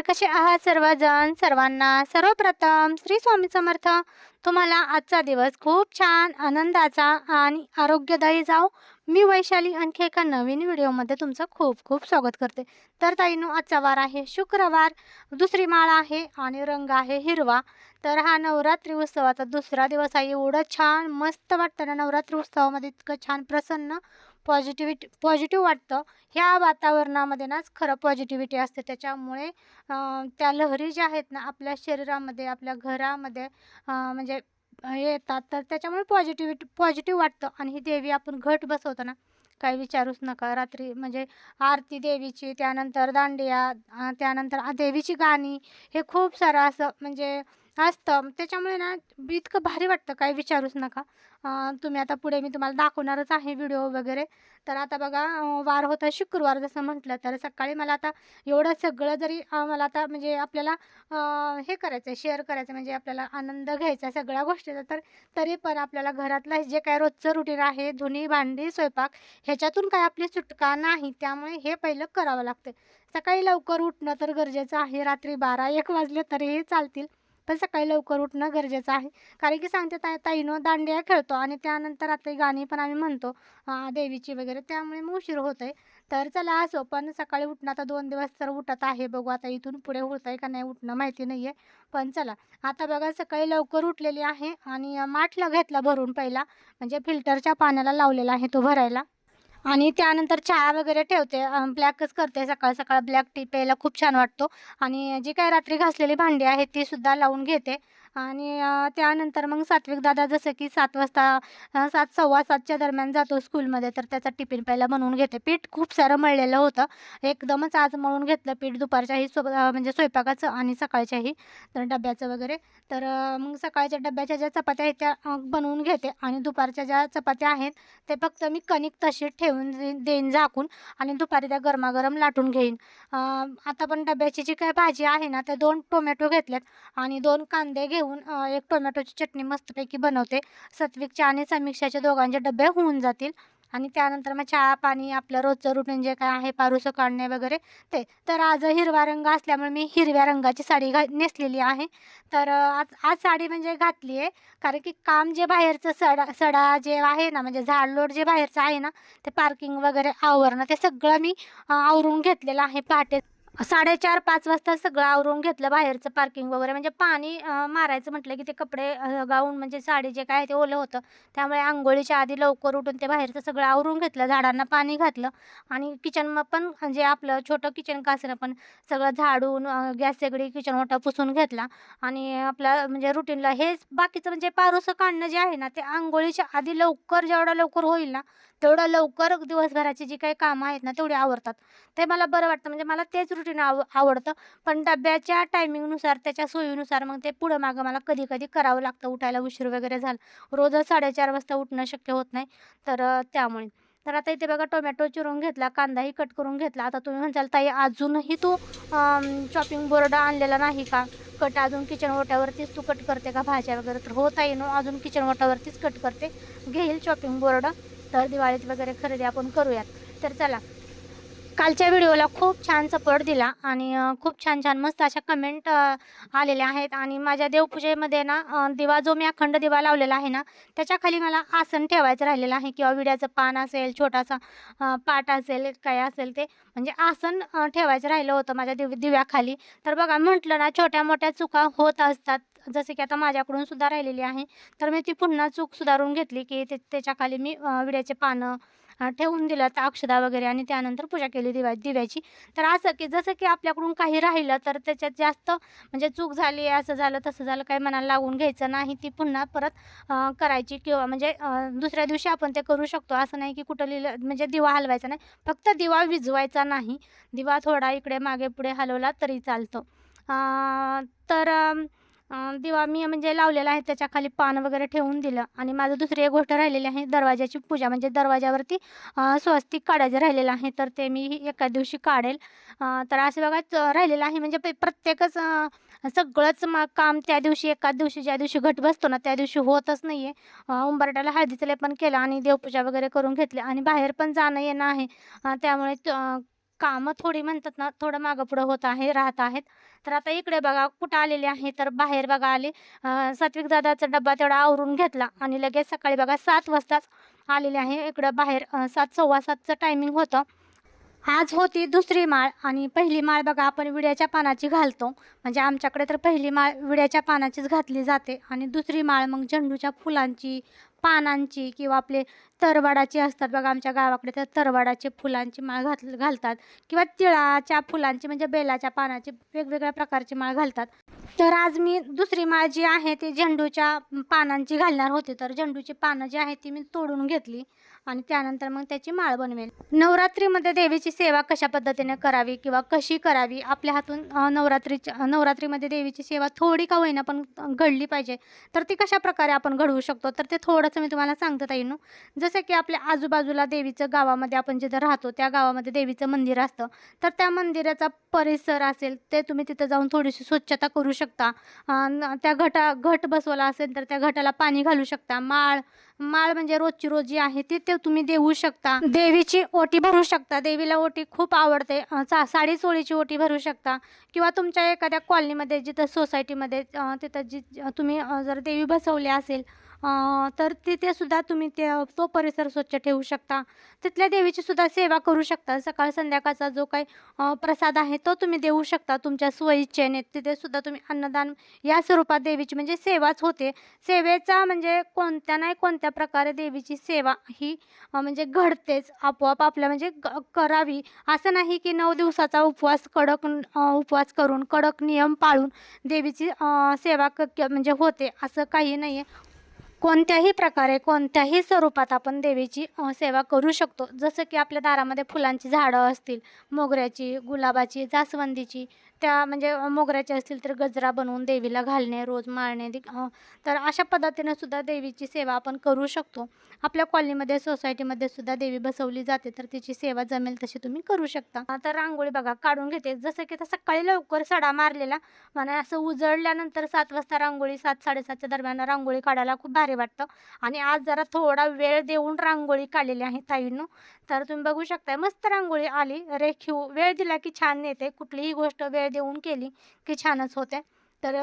तर कसे आहात सर्वजण? सर्वांना सर्वप्रथम श्री स्वामी समर्थ. तुम्हाला आजचा दिवस खूप छान आनंदाचा आणि आरोग्यदायी जाओ मी वैशाली आणखी एका नवीन व्हिडिओमध्ये तुमचं खूप खूप स्वागत करते. तर ताईनो आजचा वार आहे शुक्रवार. दुसरी माळ आहे आणि रंग आहे हिरवा. तर हा नवरात्री उत्सवाचा दुसरा दिवस आहे. एवढं छान मस्त वाटतं ना नवरात्री उत्सवामध्ये. इतकं छान प्रसन्न पॉझिटिव्हिटी पॉझिटिव्ह वाटतं. ह्या वातावरणामध्ये नाच खरं पॉझिटिव्हिटी असते. त्याच्यामुळे त्या लहरी ज्या आहेत ना आपल्या शरीरामध्ये आपल्या घरामध्ये म्हणजे येतात. तर त्याच्यामुळे पॉझिटिव्हिटी पॉझिटिव्ह वाटतं. आणि ही देवी आपण घट बसवतो ना काही विचारूच नका. रात्री म्हणजे आरती देवीची त्यानंतर दांडिया त्यानंतर देवीची गाणी हे खूप सारं असं म्हणजे असतं. त्याच्यामुळे ना इतकं भारी वाटतं काही विचारूच नका. तुम्ही आता पुढे मी तुम्हाला दाखवणारच आहे व्हिडिओ वगैरे. तर आता बघा वार होता शुक्रवार जसं म्हटलं तर सकाळी मला आता एवढं सगळं जरी मला आता म्हणजे आपल्याला हे करायचं आहे शेअर करायचं म्हणजे आपल्याला आनंद घ्यायचा आहे सगळ्या गोष्टीचा तर तरी पण आपल्याला घरातलं जे काय रोजचं रुटीन आहे धुणी भांडी स्वयंपाक ह्याच्यातून काय आपली सुटका नाही. त्यामुळे हे पहिलं करावं लागतं सकाळी लवकर उठणं तर गरजेचं आहे. रात्री बारा एक वाजले तरीही चालतील. पण सकाळी लवकर उठणं गरजेचं आहे. कारण की सांगते ताई ताईनो दांडिया खेळतो आणि त्यानंतर रात्री गाणी पण आम्ही म्हणतो देवीची वगैरे. त्यामुळे मग उशीर होत आहे तर चला असो पण सकाळी उठणं आता दोन दिवस तर उठत आहे. बघू आता इथून पुढे होत आहे का नाही उठणं माहिती नाही आहे पण चला आता बघा सकाळी लवकर उठलेली आहे आणि माठला घेतला भरून पहिला. म्हणजे फिल्टरच्या पाण्याला लावलेला आहे तो भरायला. आणि त्यानंतर चहा वगैरे ठेवते. ब्लॅकच करते सकाळ सकाळ. ब्लॅक टी प्यायला खूप छान वाटतो. आणि जी काही रात्री घासलेली भांडी आहेत ती सुद्धा लावून घेते. आणि त्यानंतर मग सात्विक दादा जसं की सात वाजता सात सव्वा सातच्या दरम्यान जातो स्कूलमध्ये तर त्याचा टिफिन पहिला बनवून घेते. पीठ खूप सारं मळलेलं होतं. एकदमच आज मळून घेतलं पीठ दुपारच्याही सो म्हणजे स्वयंपाकाचं आणि सकाळच्याही तर डब्याचं वगैरे. तर मग सकाळच्या डब्याच्या ज्या चपात्या आहेत त्या बनवून घेते. आणि दुपारच्या ज्या चपात्या आहेत ते फक्त मी कणिक तशीच ठेवून देईन झाकून आणि दुपारी त्या गरमागरम लाटून घेईन. आता पण डब्याची जी काय भाजी आहे ना त्या दोन टोमॅटो घेतल्यात आणि दोन कांदे घे घेऊन एक टोमॅटोची चटणी मस्तपैकी बनवते. सत्विकच्या आणि समीक्षाच्या दोघांचे डबे होऊन जातील. आणि त्यानंतर मग चहा पाणी आपलं रोजचं रुटीन जे काय आहे पारुसं काढणे वगैरे ते. तर आज हिरवा रंग असल्यामुळे मी हिरव्या रंगाची साडी घा नेसलेली आहे. तर आज आज साडी म्हणजे घातली आहे. कारण की काम जे बाहेरचं सडा सडा जे आहे ना म्हणजे झाडलोट जे बाहेरचं आहे ना ते पार्किंग वगैरे आवरणं ते सगळं मी आवरून घेतलेलं आहे. पहाटे साडेचार पाच वाजता सगळं आवरून घेतलं बाहेरचं पार्किंग वगैरे. म्हणजे पाणी मारायचं म्हटलं की ते कपडे गाऊन म्हणजे साडी जे काय आहे ते ओलं होतं. त्यामुळे आंघोळीच्या आधी लवकर उठून ते बाहेरचं सगळं आवरून घेतलं झाडांना पाणी घातलं. आणि किचन पण म्हणजे आपलं छोटं किचन का पण सगळं झाडून गॅस सगळी किचन ओटा पुसून घेतला. आणि आपल्या म्हणजे रुटीनला हेच बाकीचं म्हणजे पारोसं काढणं जे आहे ना ते आंघोळीच्या आधी लवकर जेवढं लवकर होईल ना तेवढं लवकर दिवसभराची जी काही कामं आहेत ना तेवढी आवरतात. ते मला बरं वाटतं. म्हणजे मला तेच रुटीन आव आवडतं. पण डब्याच्या टायमिंगनुसार त्याच्या सोयीनुसार मग ते पुढं मागं मला कधी कधी करावं लागतं. उठायला उशीर वगैरे झाला. रोजच साडेचार वाजता उठणं शक्य होत नाही. तर त्यामुळे. तर आता इथे बघा टोमॅटो चिरून घेतला कांदाही कट करून घेतला. आता तुम्ही म्हणसाल ताई अजूनही तू चॉपिंग बोर्ड आणलेला नाही का? कट अजून किचन ओट्यावरतीच तू कट करते का? भाज्या वगैरे तर होत आहे ना अजून किचन ओट्यावरतीच कट करते. घेईल चॉपिंग बोर्ड तर दिवाळीत वगैरे खरेदी आपण करूयात. तर चला कालच्या व्हिडिओला खूप छान सपोर्ट दिला आणि खूप छान छान मस्त अशा कमेंट आलेल्या आहेत. आणि माझ्या देवपूजेमध्ये ना दिवा जो मी अखंड दिवा लावलेला आहे ना त्याच्याखाली मला आसन ठेवायचं राहिलेलं आहे. किंवा विड्याचं पान असेल छोटासा पाट असेल काय असेल ते म्हणजे आसन ठेवायचं राहिलं होतं माझ्या दिव दिव्याखाली. तर बघा म्हटलं ना छोट्या मोठ्या चुका होत असतात. जसे की आता माझ्याकडून सुद्धा राहिलेली आहे. तर मी ती पुन्हा चूक सुधारून घेतली की ते त्याच्याखाली मी विड्याचे पानं ठेवून दिलं तर अक्षदा वगैरे आणि त्यानंतर पूजा केली दिव्या दिव्याची. तर असं की जसं की आपल्याकडून काही राहिलं तर त्याच्यात जास्त म्हणजे चूक झाली असं झालं तसं झालं काही मनाला लागून घ्यायचं नाही ती पुन्हा परत करायची किंवा म्हणजे दुसऱ्या दिवशी आपण ते करू शकतो. असं नाही की कुठं लिहिलं म्हणजे दिवा हलवायचा नाही. फक्त दिवा विजवायचा नाही. दिवा थोडा इकडे मागे पुढे हलवला तरी चालतो. तर दिवा मी म्हणजे लावलेला आहे त्याच्याखाली पान वगैरे ठेवून दिलं. आणि माझं दुसरी एक गोष्ट राहिलेली आहे दरवाजाची पूजा. म्हणजे दरवाज्यावरती स्वस्तिक काढायचं राहिलेलं आहे तर ते मी एका दिवशी काढेल. तर असं बघा राहिलेलं आहे. म्हणजे प्रत्येकच सगळंच मा काम त्या दिवशी एकाच दिवशी ज्या दिवशी घट बसतो ना त्या दिवशी होतच नाही आहे उंबरट्याला हळदीचं लेपन केलं आणि देवपूजा वगैरे करून घेतली. आणि बाहेर पण जाणं येणं आहे त्यामुळे त- कामं थोडी म्हणतात ना थोडं मागं पुढं होत आहे राहत आहेत. तर आता इकडे बघा कुठं आलेले आहे? तर बाहेर बघा आले सात्विक दादाचा डब्बा तेवढा आवरून घेतला आणि लगेच सकाळी बघा सात वाजताच आलेले आहे. इकडं बाहेर सात सव्वा सातचं टायमिंग होतं. आज होती दुसरी माळ आणि पहिली माळ बघा आपण विड्याच्या पानाची घालतो. म्हणजे आमच्याकडे तर पहिली माळ विड्याच्या पानाचीच घातली जाते आणि दुसरी माळ मग झेंडूच्या फुलांची पानांची किंवा आपले तरवाडाची असतात बघा आमच्या गावाकडे तर तरवाडाची फुलांची माळ घात घालतात. किंवा तिळाच्या फुलांची म्हणजे बेलाच्या पानाची वेगवेगळ्या प्रकारची माळ घालतात. तर आज मी दुसरी माळ जी आहे ती झेंडूच्या पानांची घालणार होते. तर झेंडूची पानं जी आहेत ती मी तोडून घेतली. आणि त्यानंतर मग त्याची माळ बनवेल. नवरात्रीमध्ये देवीची सेवा कशा पद्धतीने करावी किंवा कशी करावी? आपल्या हातून नवरात्रीच्या नवरात्रीमध्ये देवीची सेवा थोडी का होईना पण घडली पाहिजे? तर ती कशा प्रकारे आपण घडवू शकतो? तर ते थोडंसं मी तुम्हाला सांगता येईल जसं की आपल्या आजूबाजूला देवीचं गावामध्ये आपण जिथं राहतो त्या गावामध्ये देवीचं मंदिर असतं. तर त्या मंदिराचा परिसर असेल ते तुम्ही तिथं जाऊन थोडीशी स्वच्छता करू शकता. त्या घटा घट बसवला असेल तर त्या घटाला पाणी घालू शकता. माळ माळ म्हणजे रोजची रोज जी आहे ती ते तुम्ही देऊ शकता. देवीची ओटी भरू शकता. देवीला ओटी खूप आवडते. सा साडी चोळीची ओटी भरू शकता. किंवा तुमच्या एखाद्या कॉलनीमध्ये जिथं सोसायटीमध्ये तिथं जी तुम्ही जर देवी बसवली असेल तर तिथे सुद्धा तुम्ही ते तो परिसर स्वच्छ ठेवू शकता. तिथल्या देवीची सुद्धा सेवा करू शकता. सकाळ संध्याकाळचा जो काही प्रसाद आहे तो तुम्ही देऊ शकता. तुमच्या स्वइच्छेने तिथे सुद्धा तुम्ही अन्नदान या स्वरूपात देवीची म्हणजे सेवाच होते. सेवेचा म्हणजे कोणत्या नाही कोणत्या प्रकारे देवीची सेवा ही म्हणजे घडतेच. आपोआप आपल्या म्हणजे ग- करावी. असं नाही की नऊ दिवसाचा उपवास कडक उपवास करून कडक नियम पाळून देवीची सेवा क- म्हणजे होते. असं काही नाही आहे कोणत्याही प्रकारे कोणत्याही स्वरूपात आपण देवीची सेवा करू शकतो. जसं की आपल्या दारामध्ये फुलांची झाडं असतील मोगऱ्याची गुलाबाची जास्वंदीची त्या म्हणजे अ, मोगऱ्याचे असतील तर गजरा बनवून देवीला घालणे रोज माळणे तर अशा पद्धतीने सुद्धा देवीची सेवा आपण करू शकतो. आपल्या कॉलनीमध्ये सोसायटीमध्ये सुद्धा देवी बसवली जाते तर तिची सेवा जमेल तशी तुम्ही करू शकता. आता रांगोळी बघा काढून घेते. जसं की आता सकाळी लवकर सडा मारलेला मला असं उजळल्यानंतर सात वाजता रांगोळी सात साडेसातच्या दरम्यान रांगोळी काढायला खूप भारी वाटतं. आणि आज जरा थोडा वेळ देऊन रांगोळी काढलेली आहे ताईनं. तर तुम्ही बघू शकताय मस्त रांगोळी आली. रेखीव वेळ दिला की छान येते कुठलीही गोष्ट वेळ देऊन केली की छानच होते. तर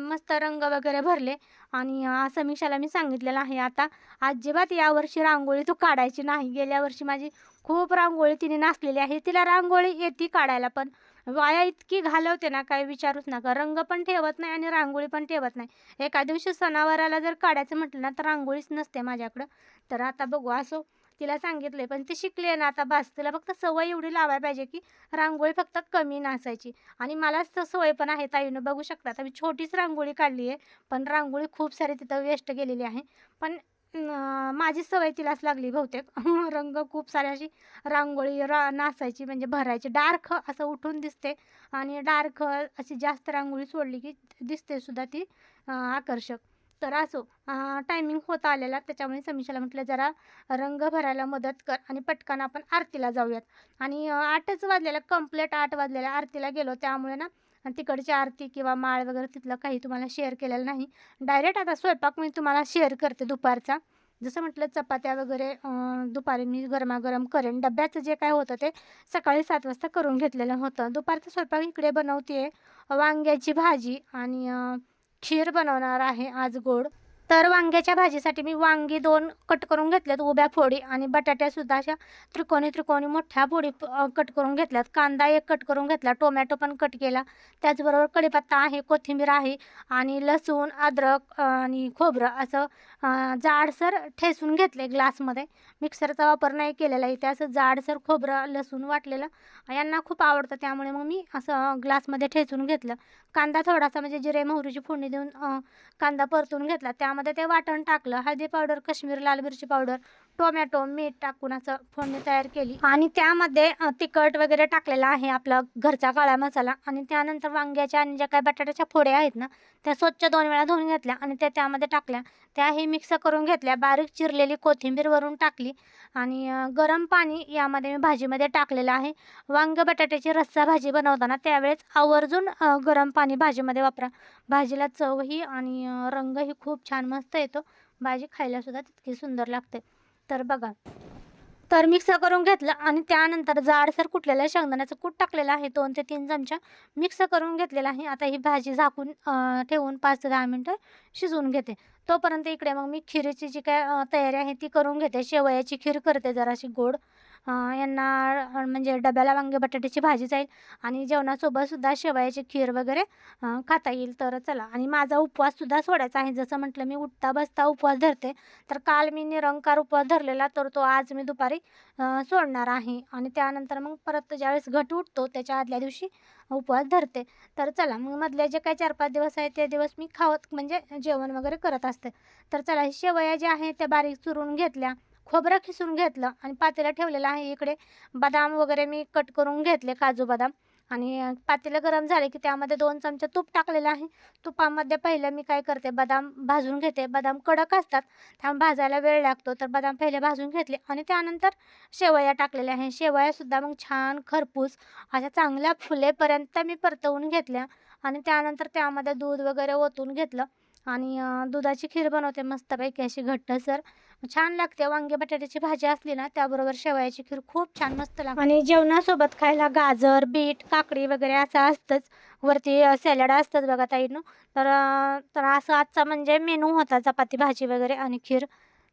मस्त रंग वगैरे भरले. आणि समीक्षाला मी सांगितलेलं आहे आता. अजिबात यावर्षी रांगोळी तू काढायची नाही. गेल्या वर्षी माझी खूप रांगोळी तिने नाचलेली आहे. तिला रांगोळी येते काढायला पण. वाया इतकी घालवते ना काही विचारूच नका. रंग पण ठेवत नाही आणि रांगोळी पण ठेवत नाही. एका दिवशी सणावाराला जर काढायचं म्हटलं ना तर रांगोळीच नसते माझ्याकडं. तर आता बघू असो तिला सांगितलंय पण ती शिकली आहे ना आता बास. तिला फक्त सवय एवढी लावायला पाहिजे की रांगोळी फक्त कमी नासायची आणि मलाच तर सवय पण आहे ताईनं बघू शकता. आता मी छोटीच रांगोळी काढली आहे पण रांगोळी खूप सारी तिथं वेस्ट गेलेली आहे. पण माझी सवय तिलाच लागली बहुतेक. रंग खूप सारे अशी रांगोळी रा नासायची म्हणजे भरायची. डार्क असं उठून दिसते. आणि डार्क अशी जास्त रांगोळी सोडली की दिसते सुद्धा ती आकर्षक. तर असो टायमिंग होत आलेला. त्याच्यामुळे समीक्षाला म्हटलं जरा रंग भरायला मदत कर आणि पटकन आपण आरतीला जाऊयात. आणि आठच वाजलेल्या कंप्लीट आठ वाजलेल्या आरतीला गेलो. त्यामुळे ना आणि तिकडची आरती किंवा माळ वगैरे तिथलं काही तुम्हाला शेअर केलेलं नाही. डायरेक्ट आता स्वयंपाक मी तुम्हाला शेअर करते दुपारचा. जसं म्हटलं चपात्या वगैरे दुपारी मी गरमागरम करेन. डब्याचं जे काय होतं ते सकाळी सात वाजता करून घेतलेलं होतं. दुपारचा स्वयंपाक इकडे बनवते वांग्याची भाजी आणि खीर बनवणार आहे आज गोड. तर वांग्याच्या भाजीसाठी मी वांगी दोन कट करून घेतल्यात उभ्या फोडी आणि बटाट्यासुद्धा अशा त्रिकोणी त्रिकोणी मोठ्या फोडी कट करून घेतल्यात. कांदा एक कट करून घेतला टोमॅटो पण कट केला. त्याचबरोबर कढीपत्ता आहे कोथिंबीर आहे आणि लसूण अद्रक आणि खोबरं असं जाडसर ठेसून घेतले ग्लासमध्ये. मिक्सरचा वापर नाही केलेला इथे असं जाडसर खोबरं लसूण वाटलेलं यांना खूप आवडतं. त्यामुळे मग मी असं ग्लासमध्ये ठेचून घेतलं. कांदा थोडासा म्हणजे जिरे मोहरीची फोडणी देऊन कांदा परतून घेतला. त्यामध्ये ते वाटण टाकलं हळदी पावडर काश्मीर लाल मिरची पावडर टोमॅटो मीठ टाकून असं फोडणी तयार केली. आणि त्यामध्ये तिखट वगैरे टाकलेला आहे आपला घरचा काळा मसाला. आणि त्यानंतर वांग्याच्या आणि ज्या काही बटाट्याच्या फोड्या आहेत ना त्या स्वच्छ दोन वेळा धुवून घेतल्या आणि त्या त्यामध्ये टाकल्या. त्याही मिक्स करून घेतल्या. बारीक चिरलेली कोथिंबीर वरून टाकली. आणि गरम पाणी यामध्ये मी भाजीमध्ये टाकलेलं आहे. वांग बटाट्याची रस्सा भाजी बनवताना त्यावेळेस आवर्जून गरम पाणी भाजीमध्ये वापरा. भाजीला चवही आणि रंगही खूप छान मस्त येतो. भाजी खायला सुद्धा तितकी सुंदर लागते. तर बघा. तर मिक्स करून घेतलं आणि त्यानंतर जाडसर कुटलेलं शेंगदाण्याचं कूट टाकलेलं आहे. दोन ते तीन चमचा मिक्स करून घेतलेलं आहे. आता ही भाजी झाकून ठेवून पाच ते दहा मिनटं शिजवून घेते. तोपर्यंत इकडे मग मी खिरीची जी काय तयारी आहे ती करून घेते. शेवयाची खीर करते जराशी गोड. यांना म्हणजे डब्याला वांगे बटाट्याची भाजी जाईल आणि जेवणासोबतसुद्धा शेवयाची खीर वगैरे खाता येईल. तर चला. आणि माझा उपवाससुद्धा सोडायचा आहे. जसं म्हटलं मी उठता बसता उपवास धरते. तर काल मी निरंकार उपवास धरलेला तर तो आज मी दुपारी सोडणार आहे. आणि त्यानंतर मग परत ज्यावेळेस घट उठतो त्याच्या आदल्या दिवशी उपवास धरते. तर चला. मग मधले जे काही चार पाच दिवस आहेत ते दिवस मी खावत म्हणजे जेवण वगैरे करत असते. तर चला. शेवया ज्या आहेत त्या बारीक चुरून घेतल्या. खोबरं खिसून घेतलं आणि पातेलं ठेवलेलं आहे इकडे. बदाम वगैरे मी कट करून घेतले काजू बदाम. आणि पातेलं गरम झाले की त्यामध्ये दोन चमचे तूप टाकलेलं आहे. तुपामध्ये पहिलं मी काय करते बदाम भाजून घेते. बदाम कडक असतात त्यामुळे भाजायला वेळ लागतो. तर बदाम पहिले भाजून घेतले आणि त्यानंतर शेवया टाकलेल्या आहे शेवयासुद्धा मग छान खरपूस अशा चांगल्या फुलेपर्यंत मी परतवून घेतल्या आणि त्यानंतर त्यामध्ये दूध वगैरे ओतून घेतलं. आणि दुधाची खीर बनवते मस्तपैकी अशी घट्टसर. छान लागते वांगे बटाट्याची भाजी असली ना त्याबरोबर शेवयाची खीर खूप छान मस्त लागते. आणि जेवणासोबत खायला गाजर बीट काकडी वगैरे असं असतंच. वरती सॅलड असतंच बघा ताईनं. तर तर असं आजचा म्हणजे मेनू होता चपाती भाजी वगैरे आणि खीर.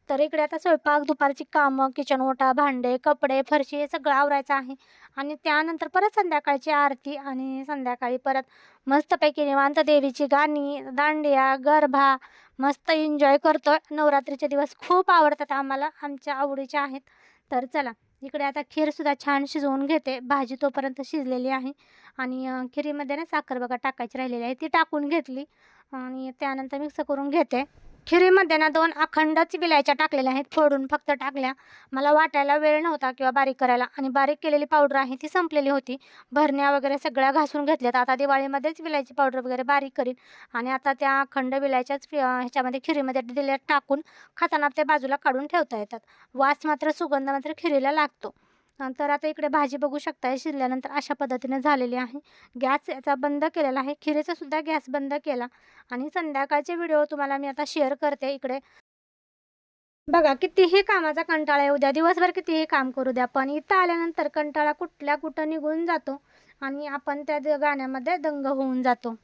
तर इकडे आता स्वयंपाक दुपारची कामं किचन ओटा भांडे कपडे फरशी हे सगळं आवरायचं आहे. आणि त्यानंतर परत संध्याकाळची आरती आणि संध्याकाळी परत मस्तपैकी निवांत देवीची गाणी दांडिया गरबा मस्त एन्जॉय करतो नवरात्रीचे दिवस खूप आवडतात आम्हाला आमच्या आवडीचे आहेत. तर चला इकडे आता खीरसुद्धा छान शिजवून घेते. भाजी तोपर्यंत शिजलेली आहे. आणि खिरीमध्ये ना साखर बघा टाकायची राहिलेली आहे. ती टाकून घेतली. आणि त्यानंतर मिक्स करून घेते. खिरीमध्ये ना दोन अखंडच विलायच्या टाकलेल्या आहेत फोडून फक्त टाकल्या. मला वाटायला वेळ नव्हता किंवा बारीक करायला. आणि बारीक केलेली पावडर आहे ती संपलेली होती. भरण्या वगैरे सगळ्या घासून घेतल्यात. आता दिवाळीमध्येच विलायची पावडर वगैरे बारीक करीन. आणि आता त्या अखंड विलायच्याच ह्याच्यामध्ये खिरीमध्ये दिल्या टाकून खाताना ते बाजूला काढून ठेवता येतात. वास मात्र सुगंध मात्र खिरीला लागतो. तर आता इकडे भाजी बघू शकताय शिरल्यानंतर अशा पद्धतीने झालेली आहे. गॅस याचा बंद केलेला आहे. खिरेचा सुद्धा गॅस बंद केला. आणि संध्याकाळचे व्हिडिओ तुम्हाला मी आता शेअर करते इकडे. बघा कितीही कामाचा कंटाळा येऊ द्या. दिवसभर कितीही काम करू द्या पण इथं आल्यानंतर कंटाळा कुठल्या कुठं निघून जातो आणि आपण त्या द- गाण्यामध्ये दंग होऊन जातो.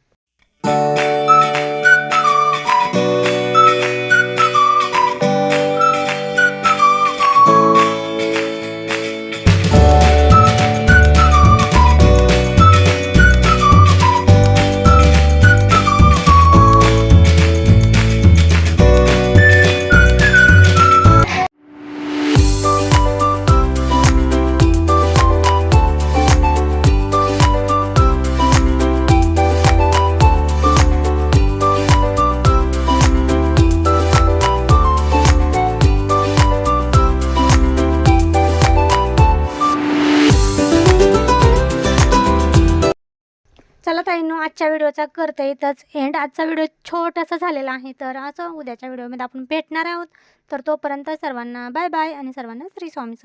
आजच्या व्हिडिओचा करते इथंच एंड आजचा व्हिडिओ छोटासा झालेला आहे तर असं उद्याच्या व्हिडिओमध्ये आपण भेटणार आहोत. तर तोपर्यंत सर्वांना बाय बाय आणि सर्वांना श्री स्वामी समर्थ.